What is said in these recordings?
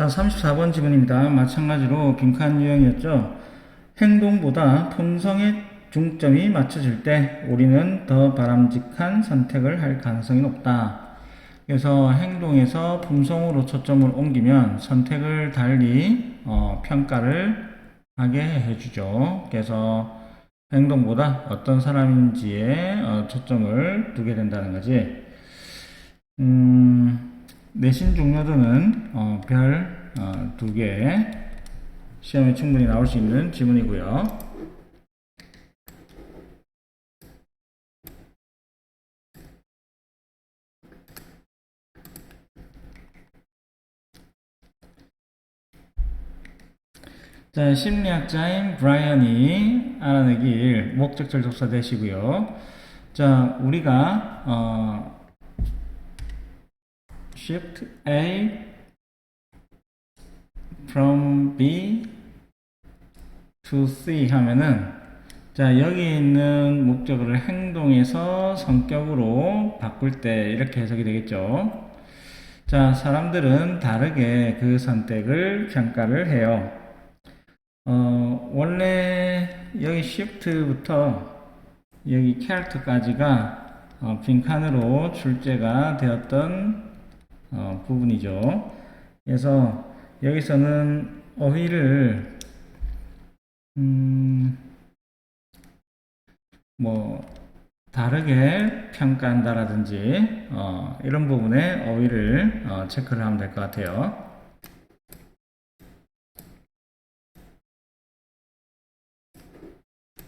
자, 34번 지문입니다. 마찬가지로 빈칸 유형이었죠. 행동보다 품성에 중점이 맞춰질 때 우리는 더 바람직한 선택을 할 가능성이 높다. 그래서 행동에서 품성으로 초점을 옮기면 선택을 달리 어, 평가를 하게 해주죠. 그래서 행동보다 어떤 사람인지에 어, 초점을 두게 된다는 거지. 음, 내신 중요도는 어, 별 어, 두개 시험에 충분히 나올 수 있는 지문이고요. 자, 심리학자인 브라이언이 알아내길 목적절 접사 되시고요. 자, 우리가 어, shift A from B to C 하면은 자, 여기 있는 목적어를 행동에서 성격으로 바꿀 때 이렇게 해석이 되겠죠. 자, 사람들은 다르게 그 선택을 평가를 해요. 어, 원래 여기 shift부터 여기 캐릭터까지가 어, 빈칸으로 출제가 되었던 어, 부분이죠. 그래서 여기서는 어휘를 음, 뭐 다르게 평가한다라든지 어, 이런 부분에 어휘를 어, 체크를 하면 될 것 같아요.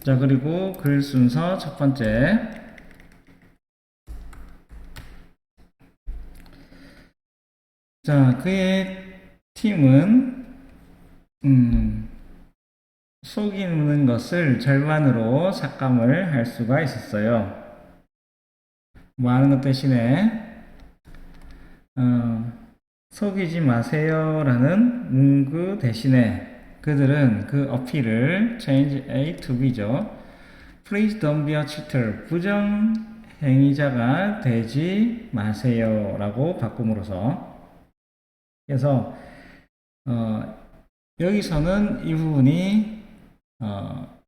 자, 그리고 글 순서 첫 번째. 자, 그의 팀은, 음, 속이는 것을 절반으로 삭감을 할 수가 있었어요. 뭐 하는 것 대신에, 어, 속이지 마세요라는 문구 대신에 그들은 그 어필을 change A to B죠. Please don't be a cheater. 부정 행위자가 되지 마세요. 라고 바꿈으로써. 그래서, 어, 여기서는 이 부분이, 어,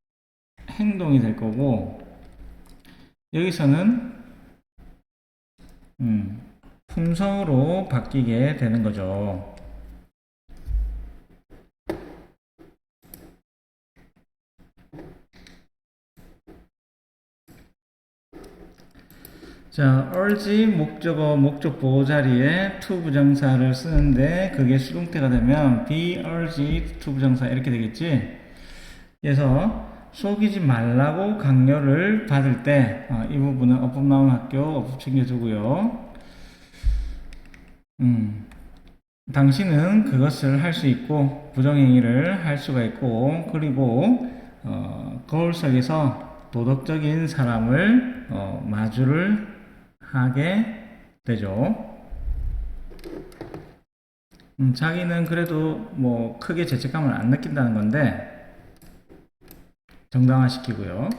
행동이 될 거고, 여기서는, 음, 품성으로 바뀌게 되는 거죠. 자, urge 목적어 목적 보호 자리에 to 부정사를 쓰는데 그게 수동태가 되면 be urged to 부정사 이렇게 되겠지. 그래서 속이지 말라고 강요를 받을 때, 어, 이 부분은 어법 나온 학교 어법 챙겨주고요. 음, 당신은 그것을 할 수 있고 부정행위를 할 수가 있고 그리고 어, 거울 속에서 도덕적인 사람을 어, 마주를 하게 되죠. 음, 자기는 그래도 뭐 크게 죄책감을 안 느낀다는 건데 정당화시키고요.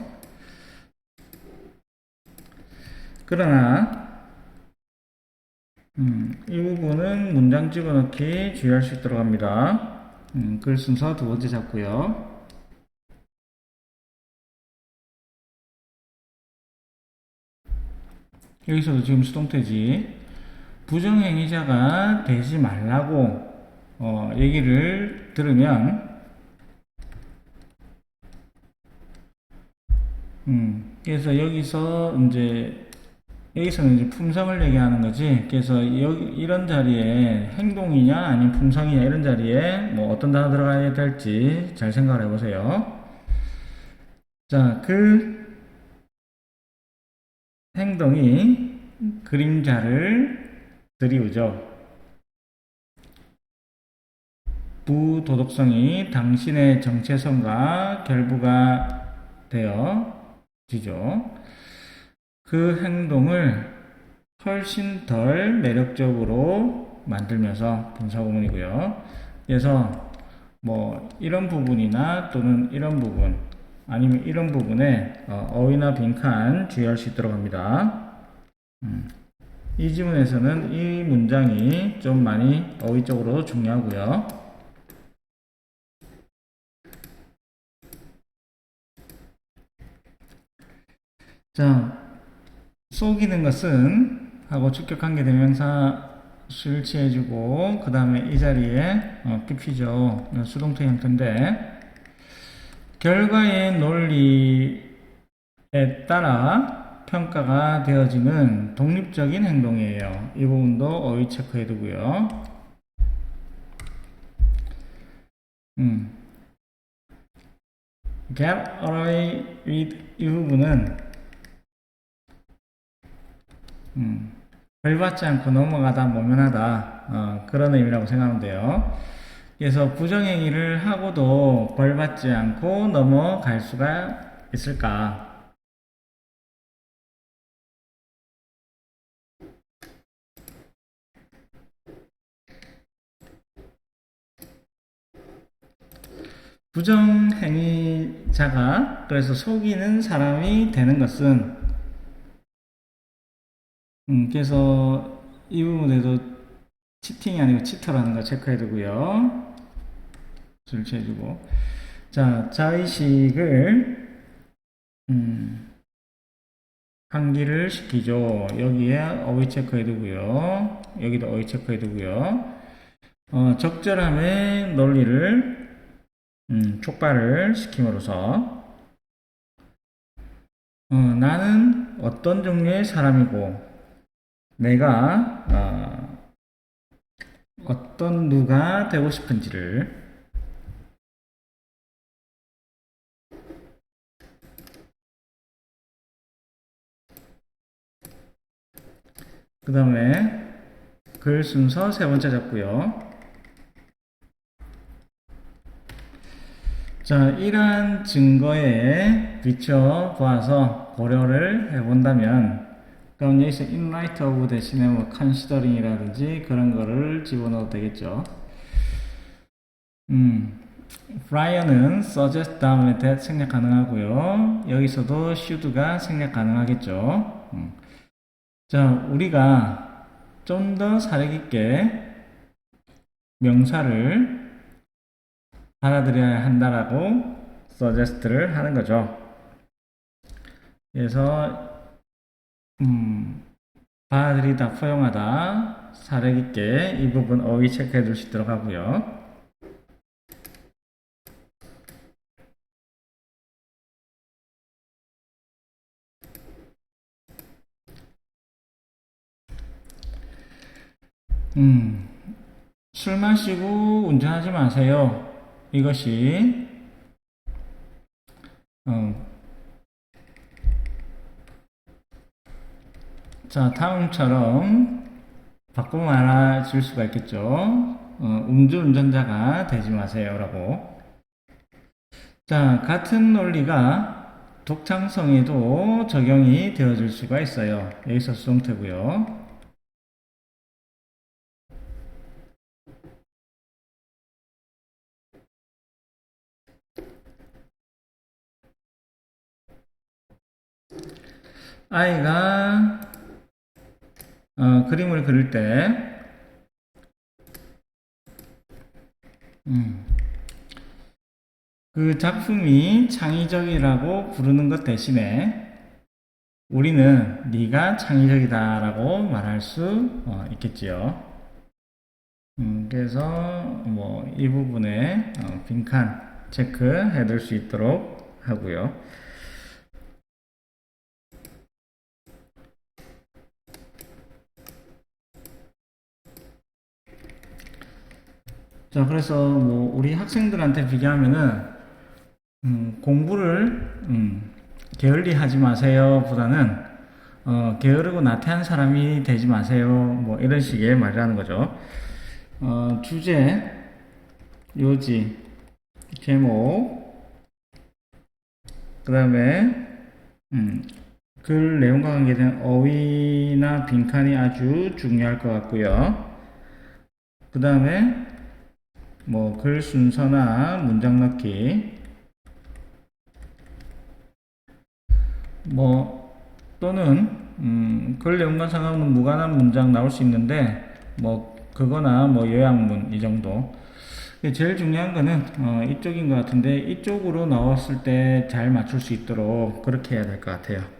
그러나 음, 이 부분은 문장 집어넣기 주의할 수 있도록 합니다. 음, 글 순서 두 번째 잡고요. 여기서도 지금 수동태지. 부정행위자가 되지 말라고 어, 얘기를 들으면 음, 그래서 여기서 이제 여기서는 이제 품성을 얘기하는 거지. 그래서 여기 이런 자리에 행동이냐 아니면 품성이냐 이런 자리에 뭐 어떤 단어 들어가야 될지 잘 생각을 해보세요. 자, 그 행동이 그림자를 드리우죠. 부도덕성이 당신의 정체성과 결부가 되어지죠. 그 행동을 훨씬 덜 매력적으로 만들면서 분사구문이고요. 그래서 뭐 이런 부분이나 또는 이런 부분 아니면 이런 부분에 어, 어휘나 빈칸 주의할 수 있도록 합니다. 음. 이 지문에서는 이 문장이 좀 많이 어휘적으로 중요하고요. 자, 속이는 것은 하고 축격관계 대명사 실치해주고 그 다음에 이 자리에 어, PP죠. 수동태 형태인데 결과의 논리에 따라 평가가 되어지는 독립적인 행동이에요. 이 부분도 어휘 체크해 두고요. 음. get away with 이 부분은 음, 벌 받지 않고 넘어가다 모면하다 어, 그런 의미라고 생각하면 돼요. 그래서 부정행위를 하고도 벌 받지 않고 넘어갈 수가 있을까? 부정행위자가 그래서 속이는 사람이 되는 것은 음, 그래서 이 부분에도 치팅이 아니고 치터라는 거 체크해 두고요. 설치해 주고. 자, 자의식을, 음, 환기를 시키죠. 여기에 어휘 체크해 두고요. 여기도 어휘 체크해 두고요. 어, 적절함의 논리를, 음, 촉발을 시킴으로써, 어, 나는 어떤 종류의 사람이고, 내가 어, 어떤 누가 되고 싶은지를 그 다음에 글 순서 세 번째 잡고요. 자, 이러한 증거에 비춰 보아서 고려를 해본다면 그럼 여기서 in light of 대신에 뭐 considering이라든지 그런 거를 집어넣어도 되겠죠. 음, prior는 suggest 다음에 that 생략 가능하고요. 여기서도 should가 생략 가능하겠죠. 음. 자, 우리가 좀 더 사려 깊게 명사를 받아들여야 한다라고 suggest를 하는 거죠. 그래서 음, 받아들이다, 포용하다, 사려 깊게 이 부분 어휘 체크해 둘 수 있도록 하고요. 음, 술 마시고 운전하지 마세요. 이것이 어, 자, 다음처럼 바꾸면 알아질 수가 있겠죠. 어, 음주운전자가 되지 마세요라고. 자, 같은 논리가 독창성에도 적용이 되어질 수가 있어요. 여기서 수동태고요. 아이가 어, 그림을 그릴 때 음, 그 작품이 창의적이라고 부르는 것 대신에 우리는 네가 창의적이다라고 말할 수 어, 있겠지요. 음, 그래서 뭐 이 부분에 어, 빈칸 체크해 둘 수 있도록 하고요. 자, 그래서 뭐 우리 학생들한테 비교하면은 음, 공부를 음, 게을리 하지 마세요 보다는 어, 게으르고 나태한 사람이 되지 마세요 뭐 이런 식의 말이라는 거죠. 어, 주제, 요지, 제목, 그 다음에 음, 글 내용과 관계된 어휘나 빈칸이 아주 중요할 것 같고요. 그 다음에 뭐 글 순서나 문장 넣기 뭐 또는 음, 글 내용과 상관없는 무관한 문장 나올 수 있는데 뭐 그거나 뭐 요약문 이 정도. 제일 중요한 거는 어, 이쪽인 것 같은데 이쪽으로 나왔을 때 잘 맞출 수 있도록 그렇게 해야 될 것 같아요.